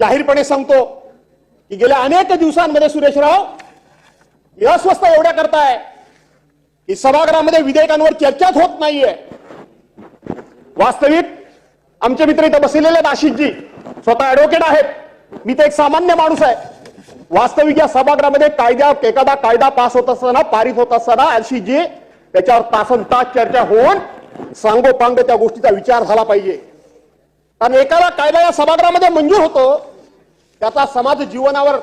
जाहीरपणे सांगतो की गेल्या अनेक दिवसांमध्ये सुरेशराव अस्वस्थ एवढ्या करताय की सभागृहामध्ये विधेयकांवर चर्चाच होत नाहीये. वास्तविक आमचे मित्र इथं बसलेले आहेत आशिषजी स्वतः ऍडव्होकेट आहेत. मी तर एक सामान्य माणूस आहे. वास्तविक या सभागृहामध्ये कायद्या एखादा कायदा पास होत असताना पारित होत असताना आशिषजी त्याच्यावर तासन तास चर्चा होऊन सांगोपांग त्या गोष्टीचा विचार झाला पाहिजे. कारण एखादा कायदा या सभागृहामध्ये मंजूर होतो त्याचा समाज जीवनावर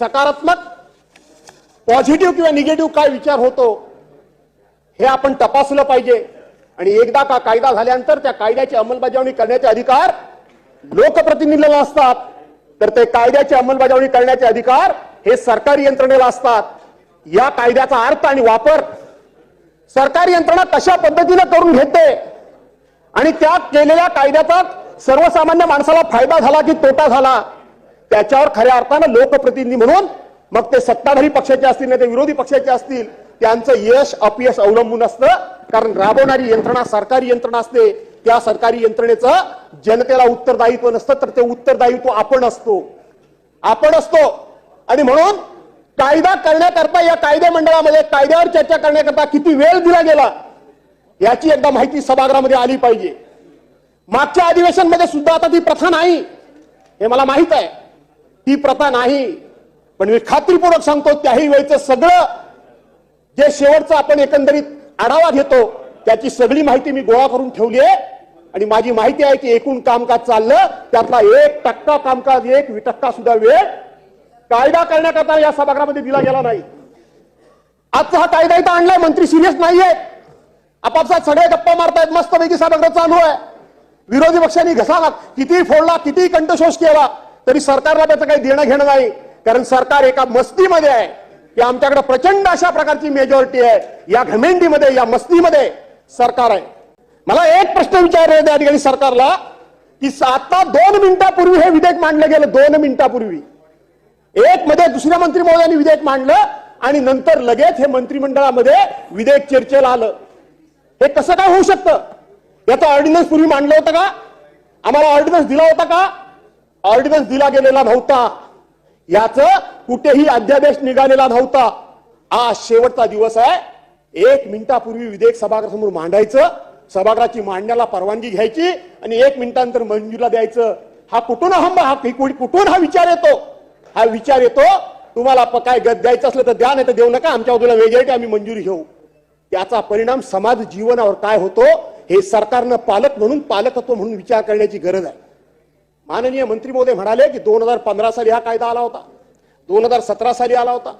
सकारात्मक पॉझिटिव्ह किंवा निगेटिव्ह काय विचार होतो हे आपण तपासलं पाहिजे. आणि एकदा का कायदा झाल्यानंतर त्या कायद्याची अंमलबजावणी करण्याचे अधिकार लोकप्रतिनिधीला असतात तर ते कायद्याची अंमलबजावणी करण्याचे अधिकार हे सरकारी यंत्रणेला असतात या कायद्याचा अर्थ आणि वापर सरकारी यंत्रणा कशा पद्धतीने करून घेते? आणि त्या केलेल्या कायद्याचा सर्वसामान्य माणसाला फायदा झाला की तोटा झाला? त्याच्यावर खऱ्या अर्थानं लोकप्रतिनिधी म्हणून मग ते सत्ताधारी पक्षाचे असतील नाही ते विरोधी पक्षाचे असतील त्यांचं यश अपयश अवलंबून असतं. कारण राबवणारी यंत्रणा सरकारी यंत्रणा असते. त्या सरकारी यंत्रणेचं जनतेला उत्तरदायित्व नसतं तर ते उत्तरदायित्व आपण असतो. आपण असतो. आणि म्हणून कायदा करण्याकरता या कायदे मंडळामध्ये कायद्यावर चर्चा करण्याकरता किती वेळ दिला गेला याची एकदा माहिती सभागृहामध्ये आली पाहिजे. मागच्या अधिवेशनमध्ये सुद्धा आता ती प्रथा नाही. हे मला माहीत आहे. ती प्रथा नाही. पण मी खात्रीपूर्वक सांगतो त्याही वेळचं सगळं जे शेवटचं आपण एकंदरीत आढावा घेतो त्याची सगळी माहिती मी गोळा करून ठेवली आहे. आणि माझी माहिती आहे की एकूण कामकाज चाललं त्यातला एक टक्का कामकाज एक टक्का सुद्धा वेळ कायदा करण्याकरता या सभागृहामध्ये दिला गेला नाही. आजचा हा कायदा इथं आणलाय मंत्री सिरियस नाहीये. आपापसात सगळे गप्पा मारतायत मस्तपैकी सभागृह चालू आहे. विरोधी पक्षांनी घसाला किती फोडला किती कंठशोष केला तरी सरकारला त्याचं काही देणं घेणं नाही. कारण सरकार एका मस्तीमध्ये आहे. की आमच्याकडे प्रचंड अशा प्रकारची मेजॉरिटी आहे. या घमेंडीमध्ये या मस्तीमध्ये सरकार आहे. मला एक प्रश्न विचारले त्या ठिकाणी सरकारला की आता दोन मिनिटापूर्वी हे विधेयक मांडलं गेलं दोन मिनिटापूर्वी. एक मध्ये दुसऱ्या मंत्री महोदयांनी विधेयक मांडलं आणि नंतर लगेच हे मंत्रिमंडळामध्ये विधेयक चर्चेला आलं. हे कसं काय होऊ शकतं? याचा ऑर्डिनन्स पूर्वी मांडलं होतं का? आम्हाला ऑर्डिनन्स दिला होता का? ऑर्डिनन्स दिला गेलेला नव्हता. याचं कुठेही अध्यादेश निघालेला नव्हता. आज शेवटचा दिवस आहे. एक मिनिटापूर्वी विधेयक सभागृहासमोर मांडायचं. सभागृहाची मांडण्याला परवानगी घ्यायची आणि एक मिनिटानंतर मंजुरीला द्यायचं. हा कुठून हा हा कुठून हा विचार येतो? हा विचार येतो तुम्हाला प- काय द्यायचं असलं तर द्या नाही तर देऊ नका. आमच्या बाजूला वेगळी आम्ही मंजुरी घेऊ. त्याचा परिणाम समाज जीवनावर काय होतो हे सरकारनं पालक म्हणून पालकत्व म्हणून विचार करण्याची गरज आहे. माननीय मंत्री महोदय म्हणाले की दोन हजार पंधरा साली हा कायदा आला होता. दोन हजार सतरा साली आला होता.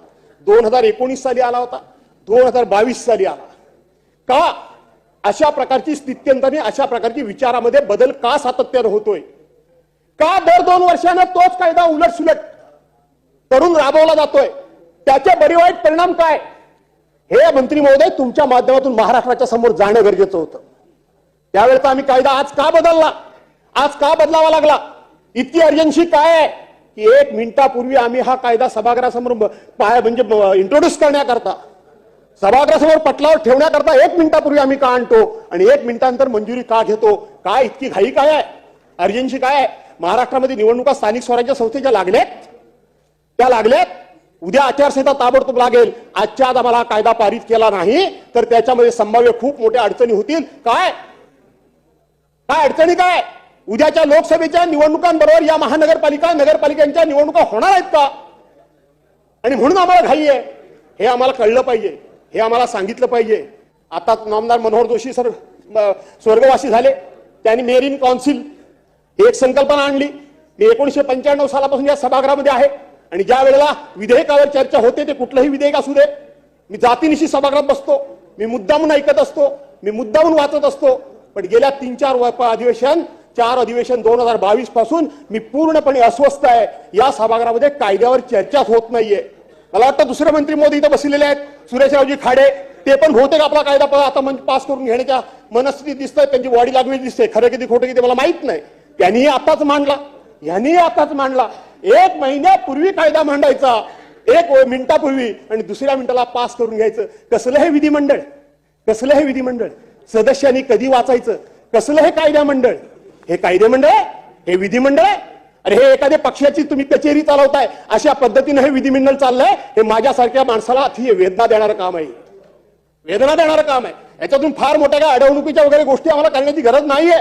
दोन हजार एकोणीस साली आला होता. दोन हजार बावीस साली आला. का? अशा प्रकारची स्थित्यंतने अशा प्रकारची विचारामध्ये बदल का सातत्यानं होतोय? का दर दोन वर्षानं तोच कायदा उलट सुलट करून राबवला जातोय? त्याचे बरे वाईट परिणाम काय? हे मंत्री महोदय तुमच्या माध्यमातून महाराष्ट्राच्या समोर जाणं गरजेचं होतं. त्यावेळेचा आम्ही कायदा आज का बदलला? आज का बदलावा लागला? इतकी अर्जन्सी काय आहे? की एक मिनिटापूर्वी आम्ही हा कायदा सभागृहासमोर पाय म्हणजे इंट्रोड्यूस करण्याकरता सभागृहासमोर पटलावर ठेवण्याकरता एक मिनिटापूर्वी आम्ही का आणतो? आणि एक मिनिटानंतर मंजुरी का घेतो? काय इतकी घाई काय आहे? अर्जन्सी काय आहे? महाराष्ट्रामध्ये निवडणुका स्थानिक स्वराज्य संस्थेच्या लागल्यात? त्या लागल्यात. उद्या आचारसंहिता ताबडतोब लागेल. आजच्या आज आम्हाला कायदा पारित केला नाही तर त्याच्यामध्ये संभाव्य खूप मोठ्या अडचणी होतील. काय? काय अडचणी काय? उद्याच्या लोकसभेच्या निवडणुकांबरोबर या महानगरपालिका नगरपालिकांच्या निवडणुका होणार आहेत का? आणि म्हणून आम्हाला घाई आहे. हे आम्हाला कळलं पाहिजे. हे आम्हाला सांगितलं पाहिजे. आता नामदार मनोहर जोशी सर स्वर्गवासी झाले. त्यांनी मेरीन कौन्सिल. ही एक संकल्पना आणली. मी एकोणीशे पंच्याण्णव सालापासून या सभागृहामध्ये आहे. आणि ज्या वेळेला विधेयकावर चर्चा होते ते कुठलंही विधेयक असू दे. मी जातीनिशी सभागृहात बसतो. मी मुद्दामून ऐकत असतो. मी मुद्दामून वाचत असतो. पण गेल्या तीन चार अधिवेशन चार अधिवेशन दोन हजार बावीसपासून मी पूर्णपणे अस्वस्थ आहे. या सभागृहामध्ये कायद्यावर चर्चाच होत नाहीये. मला वाटतं दुसरे मंत्री मोदी इथं बसलेले आहेत. सुरेशरावजी खाडे ते पण बहुतेक आपला कायदा आता पास करून घेण्याच्या मनस्थिती दिसतंय. त्यांची बॉडी लँग्वेज दिसते. खरं किती खोटं किती मला माहीत नाही. त्यांनीही आताच मांडला. यांनीही आताच मांडला. एक महिन्यापूर्वी कायदा मांडायचा. एक मिनिटापूर्वी आणि दुसऱ्या मिनिटाला पास करून घ्यायचं. कसलं हे विधिमंडळ कसलं हे विधिमंडळ सदस्यांनी कधी वाचायचं? कसलं हे कायदा मंडळ हे कायदे मंडळ आहे? हे विधिमंडळ आहे? अरे हे एखाद्या पक्षाची तुम्ही कचेरी चालवताय अशा पद्धतीनं हे विधिमंडळ चाललंय हे माझ्यासारख्या माणसाला अति वेदना देणारं काम आहे. वेदना देणारं काम आहे. याच्यातून फार मोठ्या काय अडवणुकीच्या वगैरे गोष्टी आम्हाला करण्याची गरज नाहीये.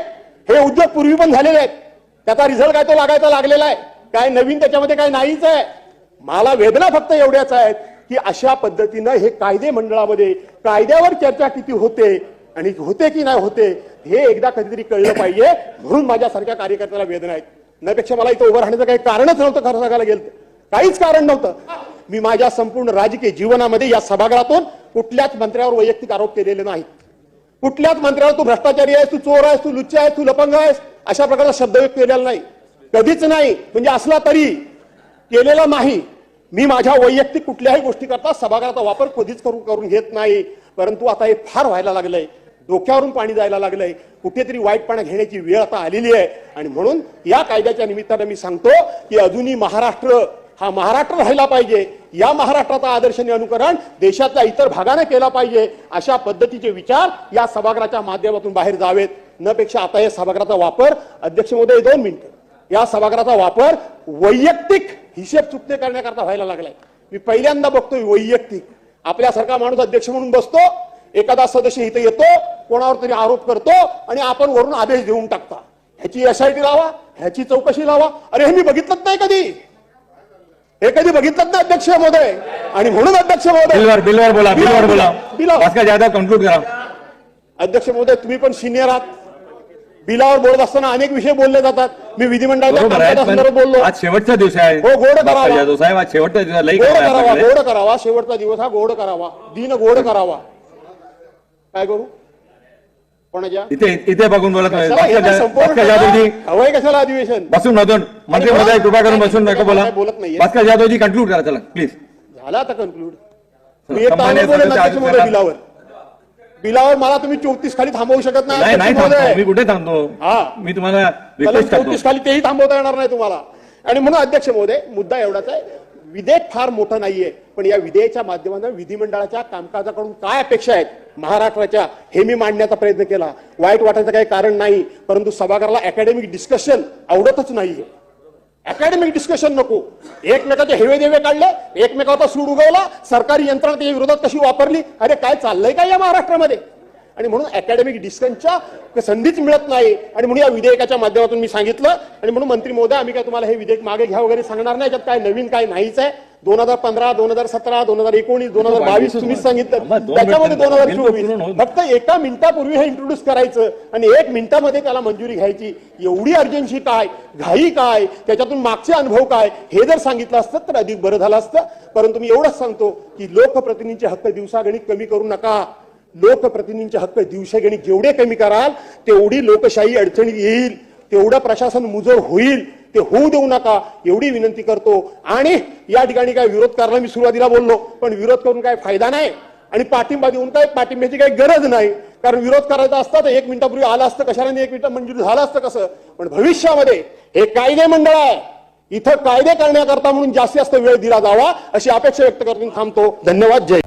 हे उद्योग पूर्वी पण झालेले आहेत. त्याचा रिझल्ट काय तो लागायचा लागलेला आहे. काय नवीन त्याच्यामध्ये काय नाहीच आहे. मला वेदना फक्त एवढ्याच आहेत की अशा पद्धतीनं हे कायदे मंडळामध्ये कायद्यावर चर्चा किती होते आणि होते की नाही होते हे एकदा कधीतरी कळलं पाहिजे म्हणून माझ्यासारख्या कार्यकर्त्याला वेदना आहेत. त्यापेक्षा मला इथं उभं राहण्याचं काही कारणच नव्हतं खरं सांगायला गेलं तर. काहीच कारण नव्हतं. मी माझ्या संपूर्ण राजकीय जीवनामध्ये या सभागृहातून कुठल्याच मंत्र्यावर वैयक्तिक आरोप केलेले नाहीत. कुठल्याच मंत्र्यावर तू भ्रष्टाचारी आहेस तू चोर आहेस तू लुच्चा आहेस तू लपंग आहेस अशा प्रकारचा शब्द व्यक्त केलेला नाही. कधीच नाही म्हणजे असला तरी केलेला नाही. मी माझ्या वैयक्तिक कुठल्याही गोष्टी करता सभागृहाचा वापर कधीच करून करून घेत नाही. परंतु आता हे फार व्हायला लागलंय. डोक्यावरून पाणी जायला लागलंय. कुठेतरी वाईटपणा घेण्याची वेळ आता आलेली आहे. आणि म्हणून या कायद्याच्या निमित्तानं मी सांगतो की अजूनही महाराष्ट्र हा महाराष्ट्र राहिला पाहिजे. या महाराष्ट्राचा आदर्शने अनुकरण देशातल्या इतर भागाने केला पाहिजे. अशा पद्धतीचे विचार या सभागृहाच्या माध्यमातून बाहेर जावेत. न पेक्षा आता या सभागृहाचा वापर अध्यक्ष महोदय दोन मिनिटं. या सभागृहाचा वापर वैयक्तिक हिशेब चुकते करण्याकरता व्हायला लागलाय. मी पहिल्यांदा बघतोय वैयक्तिक. आपल्यासारखा माणूस अध्यक्ष म्हणून बसतो. एखादा सदस्य इथे येतो. कोणावर तरी आरोप करतो आणि आपण वरून आदेश देऊन टाकता. ह्याची एसआयटी लावा ह्याची चौकशी लावा. अरे हे मी बघितलंच नाही कधी. हे कधी बघितलंच नाही अध्यक्ष महोदय. आणि म्हणून अध्यक्ष महोदय बिलवर बिलवर बोला बिलवर बोला. जाधव कन्क्लूड करा. अध्यक्ष महोदय तुम्ही पण सिनियर आहात. बिलावर बोलत असताना अनेक विषय बोलले जातात. मी विधिमंडळाच्या बोललो. आज शेवटचा दिवस आहे. हो, गोड करावा. साहेब आज शेवटचा दिवस गोड करावा. गोड करावा. शेवटचा दिवस हा गोड करावा. दिन गोड करावा. काय करू? इथे इथे बघून बोलत नाही. हवंय कशाला अधिवेशन? बसून नव्हतं मंत्री महोदय कृपा करून बसून नका बोला. काय बोलत नाहीये. भास्कर जाधवजी कन्क्लूड करा चला. प्लीज झालं आता कन्क्लूड बिलावर. बिलावर मला तुम्ही चौतीस खाली थांबवू शकत नाही नाही नाही. मी कुठे थांबतो? हा. मी तुम्हाला चौतीस खाली तेही थांबवता येणार नाही तुम्हाला. आणि म्हणून अध्यक्ष महोदय मुद्दा एवढाच आहे. विधेयक फार मोठं नाहीये. पण या विधेयकाच्या माध्यमातून विधिमंडळाच्या कामकाजाकडून काय अपेक्षा आहेत? महाराष्ट्राच्या हे मी मांडण्याचा प्रयत्न केला. वाईट वाटायचं काही कारण नाही परंतु सभागृहाला अकॅडमिक डिस्कशन आवडतच नाहीये. अकॅडमिक डिस्कशन नको. एकमेकाचे हेवे देवे काढले एकमेकाचा सूड उगवला सरकारी यंत्रणा विरोधात कशी वापरली? अरे काय चाललंय काय या महाराष्ट्रामध्ये? आणि म्हणून अकॅडमिक डिस्कशनच्या संधीच मिळत नाही. आणि म्हणून या विधेयकाच्या माध्यमातून मी सांगितलं. आणि म्हणून मंत्री महोदय आम्ही काय तुम्हाला हे विधेयक मागे घ्या वगैरे सांगणार नाही. याच्यात काय नवीन काय नाहीच आहे. दोन हजार पंधरा दोन हजार सतरा दोन हजार एकोणीस दोन हजार बावीस तुम्हीच सांगितलं. त्याच्यामध्ये. दोन हजार चोवीस. फक्त एका मिनिटापूर्वी हे इंट्रोड्यूस करायचं. आणि एक मिनिटामध्ये त्याला मंजुरी घ्यायची. एवढी अर्जन्सी काय? घाई काय? त्याच्यातून मागचे अनुभव काय? हे जर सांगितलं असतं तर अधिक बरं झालं असतं. परंतु मी एवढंच सांगतो की लोकप्रतिनिधींचे हक्क दिवसागणिक कमी करू नका. लोकप्रतिनिधींचे हक्क दिवसेगणी जेवढे कमी कराल तेवढी लोकशाही अडचणीत येईल. तेवढं प्रशासन मुजोर होईल. ते होऊ देऊ नका एवढी विनंती करतो. आणि या ठिकाणी काय विरोध करायला मी सुरुवातीला बोललो पण विरोध करून काय फायदा नाही. आणि पाठिंबा देऊन काय पाठिंब्याची काही गरज नाही. कारण विरोध करायचा असता तर एक मिनिटापूर्वी आला असतं कशाला एक मिनिट मंजूर झालं असतं कसं? पण भविष्यामध्ये हे कायदे मंडळ आहे. इथं कायदे करण्याकरता म्हणून जास्तीत जास्त वेळ दिला जावा अशी अपेक्षा व्यक्त करून थांबतो. धन्यवाद. जय